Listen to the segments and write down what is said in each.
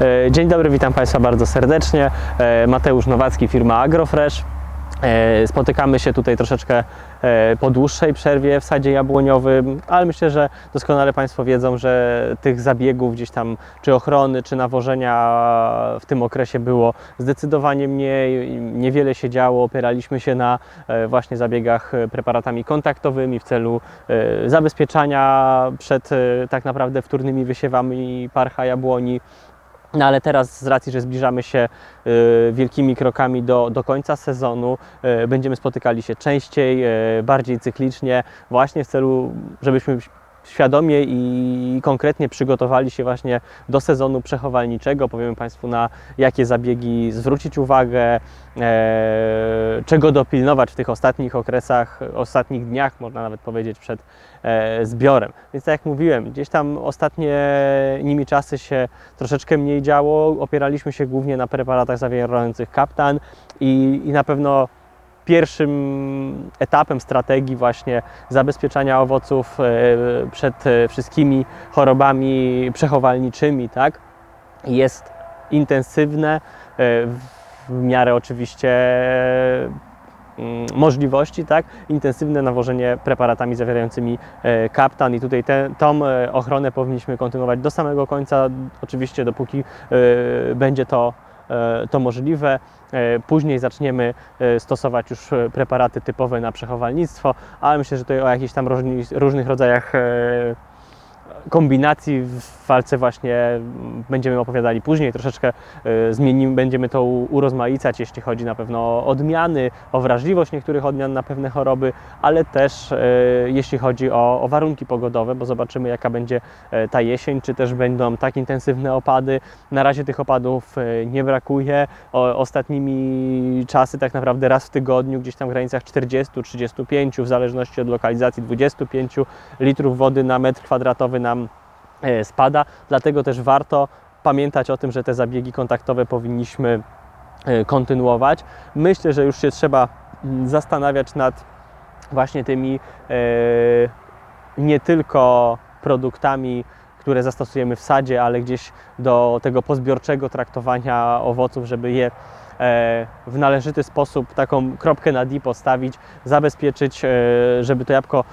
E, Dzień dobry, witam Państwa bardzo serdecznie. E, Mateusz Nowacki, firma Agrofresh. E, Spotykamy się tutaj troszeczkę po dłuższej przerwie w sadzie jabłoniowym, ale myślę, że doskonale Państwo wiedzą, że tych zabiegów gdzieś tam, czy ochrony, czy nawożenia w tym okresie było zdecydowanie mniej, niewiele się działo, opieraliśmy się na właśnie zabiegach preparatami kontaktowymi w celu zabezpieczania przed tak naprawdę wtórnymi wysiewami parcha jabłoni. No ale teraz z racji, że zbliżamy się y, wielkimi krokami do, do końca sezonu, y, będziemy spotykali się częściej, y, bardziej cyklicznie, właśnie w celu, żebyśmy świadomie i konkretnie przygotowali się właśnie do sezonu przechowalniczego. Powiemy Państwu na jakie zabiegi zwrócić uwagę, e, czego dopilnować w tych ostatnich okresach, ostatnich dniach, można nawet powiedzieć, przed e, zbiorem. Więc tak jak mówiłem, gdzieś tam ostatnie nimi czasy się troszeczkę mniej działo. Opieraliśmy się głównie na preparatach zawierających kaptan i, i na pewno pierwszym etapem strategii właśnie zabezpieczania owoców e, przed e, wszystkimi chorobami przechowalniczymi, tak, jest intensywne, e, w miarę oczywiście mm, możliwości, tak, intensywne nawożenie preparatami zawierającymi kaptan. I tutaj tę ochronę powinniśmy kontynuować do samego końca, oczywiście dopóki będzie to, to możliwe. E, Później zaczniemy e, stosować już e, preparaty typowe na przechowalnictwo, ale myślę, że tutaj o jakichś tam różnych rodzajach e, kombinacji w walce właśnie będziemy opowiadali później. Troszeczkę e, zmienimy, będziemy to urozmaicać, jeśli chodzi na pewno o odmiany, o wrażliwość niektórych odmian na pewne choroby, ale też e, jeśli chodzi o, o warunki pogodowe, bo zobaczymy jaka będzie e, ta jesień, czy też będą tak intensywne opady. Na razie tych opadów nie brakuje. O, ostatnimi czasy tak naprawdę raz w tygodniu, gdzieś tam w granicach 40-35, w zależności od lokalizacji 25 litrów wody na metr kwadratowy nam e, spada. Dlatego też warto pamiętać o tym, że te zabiegi kontaktowe powinniśmy e, kontynuować. Myślę, że już się trzeba mm, zastanawiać nad właśnie tymi e, nie tylko produktami, które zastosujemy w sadzie, ale gdzieś do tego pozbiorczego traktowania owoców, żeby je w należyty sposób taką kropkę na D postawić, zabezpieczyć, e, żeby to jabłko e,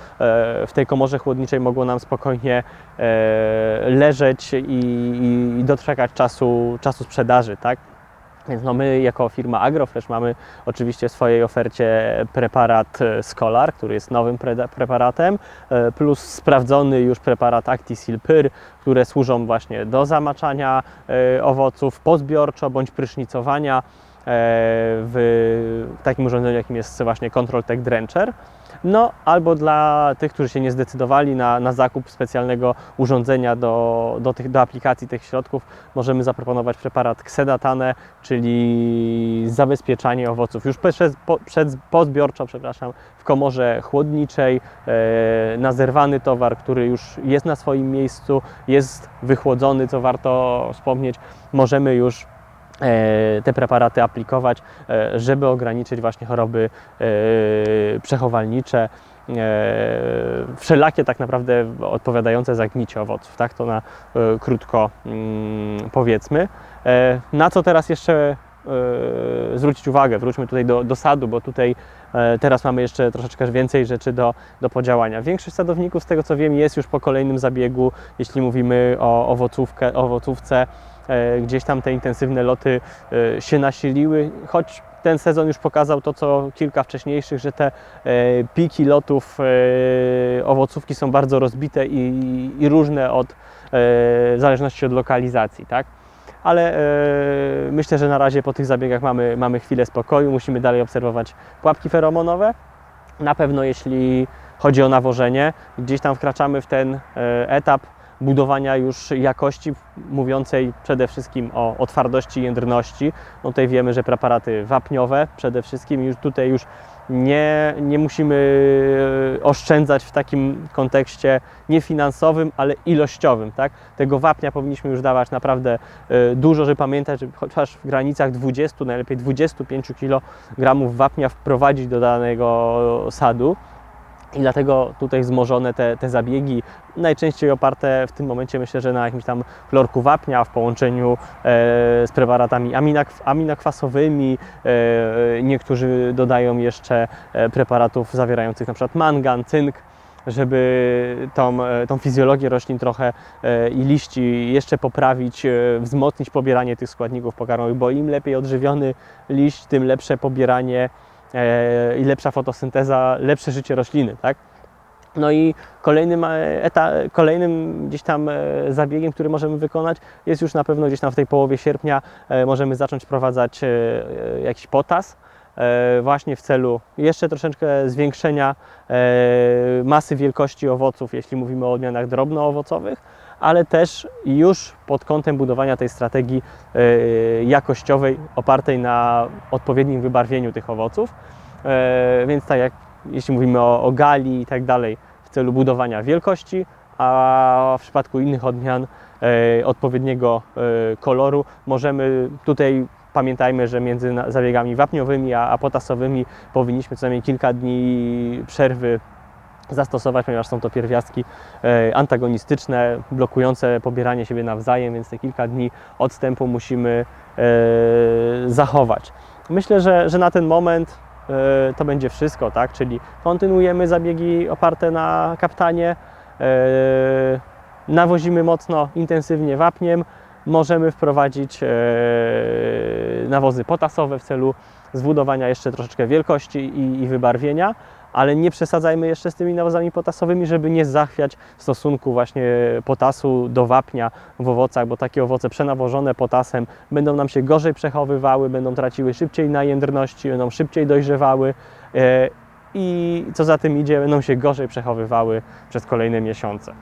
w tej komorze chłodniczej mogło nam spokojnie e, leżeć i, i, doczekać czasu, czasu sprzedaży, tak? Więc no my jako firma Agrofresh mamy oczywiście w swojej ofercie preparat e, Scholar, który jest nowym pre- preparatem, e, plus sprawdzony już preparat Actisil Pyr, które służą właśnie do zamaczania e, owoców pozbiorczo bądź prysznicowania e, w takim urządzeniu, jakim jest właśnie Control Tech Drencher. No, albo dla tych, którzy się nie zdecydowali na, na zakup specjalnego urządzenia do, do, tych, do aplikacji tych środków, możemy zaproponować preparat Xedatane, czyli zabezpieczanie owoców już przez, po, przed, pozbiorczo, przepraszam, w komorze chłodniczej, e, na zerwany towar, który już jest na swoim miejscu, jest wychłodzony, co warto wspomnieć, możemy już e, te preparaty aplikować, e, żeby ograniczyć właśnie choroby e, przechowalnicze, e, wszelakie tak naprawdę odpowiadające za gnicie owoców, tak to na e, krótko mm, powiedzmy. E, Na co teraz jeszcze e, zwrócić uwagę? Wróćmy tutaj do, do sadu, bo tutaj e, teraz mamy jeszcze troszeczkę więcej rzeczy do, do podziałania. Większość sadowników, z tego co wiem, jest już po kolejnym zabiegu, jeśli mówimy o owocówkę, owocówce, e, gdzieś tam te intensywne loty e, się nasiliły, choć ten sezon już pokazał to, co kilka wcześniejszych, że te e, piki lotów e, owocówki są bardzo rozbite i, i różne od, e, w zależności od lokalizacji, tak? Ale e, myślę, że na razie po tych zabiegach mamy, mamy chwilę spokoju, musimy dalej obserwować pułapki feromonowe. Na pewno jeśli chodzi o nawożenie, gdzieś tam wkraczamy w ten e, etap budowania już jakości mówiącej przede wszystkim o, o twardości jędrności. No tutaj wiemy, że preparaty wapniowe przede wszystkim już tutaj już nie, nie musimy e, oszczędzać w takim kontekście nie finansowym, ale ilościowym. Tak? Tego wapnia powinniśmy już dawać naprawdę e, dużo, żeby pamiętać, że chociaż w granicach 20, najlepiej 25 kg wapnia wprowadzić do danego sadu I dlatego tutaj wzmożone te, te zabiegi, najczęściej oparte w tym momencie myślę, że na jakimś tam chlorku wapnia w połączeniu e, z preparatami aminak, aminakwasowymi. E, niektórzy dodają jeszcze e, preparatów zawierających przykład mangan, cynk, żeby tą, e, tą fizjologię roślin trochę e, i liści jeszcze poprawić, e, wzmocnić pobieranie tych składników pokarmowych, bo im lepiej odżywiony liść, tym lepsze pobieranie i lepsza fotosynteza, lepsze życie rośliny, tak? No i kolejnym, e, eta, kolejnym gdzieś tam e, zabiegiem, który możemy wykonać, jest już na pewno gdzieś tam w tej połowie sierpnia e, możemy zacząć wprowadzać e, e, jakiś potas, e, właśnie w celu jeszcze troszeczkę zwiększenia e, masy wielkości owoców, jeśli mówimy o odmianach drobnoowocowych, ale też już pod kątem budowania tej strategii e, jakościowej opartej na odpowiednim wybarwieniu tych owoców. E, Więc tak jak jeśli mówimy o, o gali i tak dalej, w celu budowania wielkości, a w przypadku innych odmian e, odpowiedniego koloru możemy tutaj pamiętajmy, że między zabiegami wapniowymi a, a potasowymi powinniśmy co najmniej kilka dni przerwy zastosować, ponieważ są to pierwiastki e, antagonistyczne, blokujące pobieranie siebie nawzajem, więc te kilka dni odstępu musimy e, zachować. Myślę, że, że na ten moment e, to będzie wszystko, tak? Czyli kontynuujemy zabiegi oparte na kaptanie, nawozimy mocno, intensywnie wapniem, możemy wprowadzić nawozy potasowe w celu zbudowania jeszcze troszeczkę wielkości i, i wybarwienia, ale nie przesadzajmy jeszcze z tymi nawozami potasowymi, żeby nie zachwiać stosunku właśnie potasu do wapnia w owocach, bo takie owoce przenawożone potasem będą nam się gorzej przechowywały, będą traciły szybciej na jędrności, będą szybciej dojrzewały e, i co za tym idzie, będą się gorzej przechowywały przez kolejne miesiące.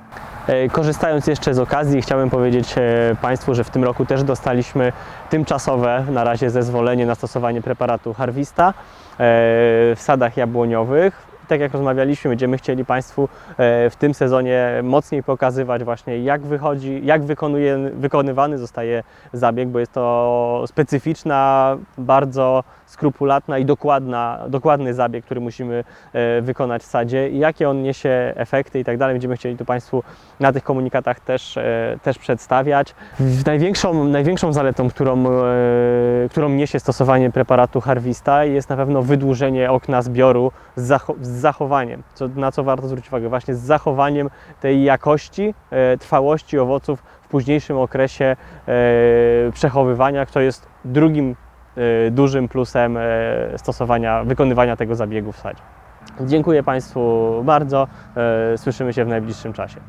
E, Korzystając jeszcze z okazji, chciałbym powiedzieć e, Państwu, że w tym roku też dostaliśmy tymczasowe na razie zezwolenie na stosowanie preparatu Harvista w sadach jabłoniowych. Tak jak rozmawialiśmy, będziemy chcieli Państwu e, w tym sezonie mocniej pokazywać właśnie jak wychodzi, jak wykonuje, wykonywany zostaje zabieg, bo jest to specyficzna, bardzo skrupulatna i dokładna, dokładny zabieg, który musimy e, wykonać w sadzie i jakie on niesie efekty i tak dalej. Będziemy chcieli tu Państwu na tych komunikatach też, e, też przedstawiać. Największą, największą zaletą, którą, którą niesie stosowanie preparatu Harvista jest na pewno wydłużenie okna zbioru z, z zachowaniem, co, na co warto zwrócić uwagę, właśnie z zachowaniem tej jakości, e, trwałości owoców w późniejszym okresie e, przechowywania, co jest drugim e, dużym plusem e, stosowania, wykonywania tego zabiegu w sadzie. Dziękuję Państwu bardzo. e, Słyszymy się w najbliższym czasie.